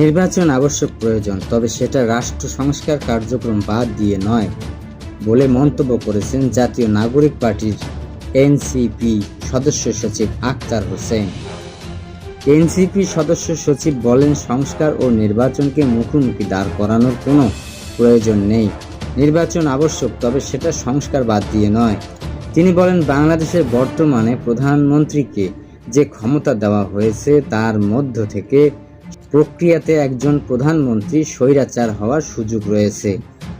নির্বাচন আবশ্যক প্রয়োজন, তবে সেটা রাষ্ট্র সংস্কার কার্যক্রম বাদ দিয়ে নয় বলে মন্তব্য করেছেন জাতীয় নাগরিক পার্টির এনসিপি সদস্য সচিব আক্তার হোসেন। এনসিপি সদস্য সচিব বলেন, সংস্কার ও নির্বাচনকে মুখোমুখি দাঁড় করানোর কোনো প্রয়োজন নেই। নির্বাচন আবশ্যক, তবে সেটা সংস্কার বাদ দিয়ে নয়। তিনি বলেন, বাংলাদেশের বর্তমানে প্রধানমন্ত্রীকে যে ক্ষমতা দেওয়া হয়েছে তার মধ্য থেকে প্রক্রিয়াতে একজন প্রধানমন্ত্রী স্বৈরাচার হওয়ার সুযোগ রয়েছে।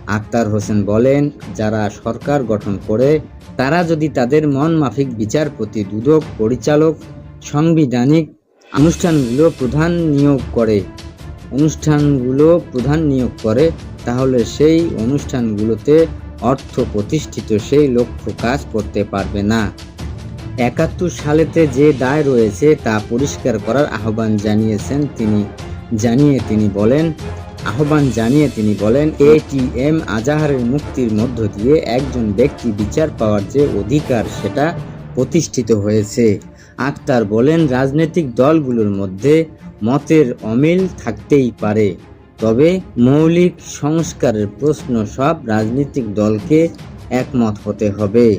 আক্তার হোসেন বলেন, যারা সরকার গঠন করে, তারা যদি তাদের মন মাফিক বিচারপতি, দুদক, পরিচালক, সাংবিধানিক অনুষ্ঠানগুলো প্রধান নিয়োগ করে, অনুষ্ঠানগুলো প্রধান নিয়োগ করে, তাহলে সেই অনুষ্ঠানগুলোতে অর্থ প্রতিষ্ঠিত সেই লক্ষ্য কাজ করতে পারবে না। একাত্তর সালেতে যে দায় রয়েছে তা পরিষ্কার করার আহ্বান জানিয়েছেন তিনি। জানিয়ে তিনি বলেন, আহ্বান জানিয়ে তিনি বলেন, এটিএম আজাহারের মুক্তির মধ্য দিয়ে একজন ব্যক্তি বিচার পাওয়ার যে অধিকার সেটা প্রতিষ্ঠিত হয়েছে। আক্তার বলেন, রাজনৈতিক দলগুলোর মধ্যে মতের অমিল থাকতেই পারে, তবে মৌলিক সংস্কারের প্রশ্ন সব রাজনৈতিক দলকে একমত হতে হবে।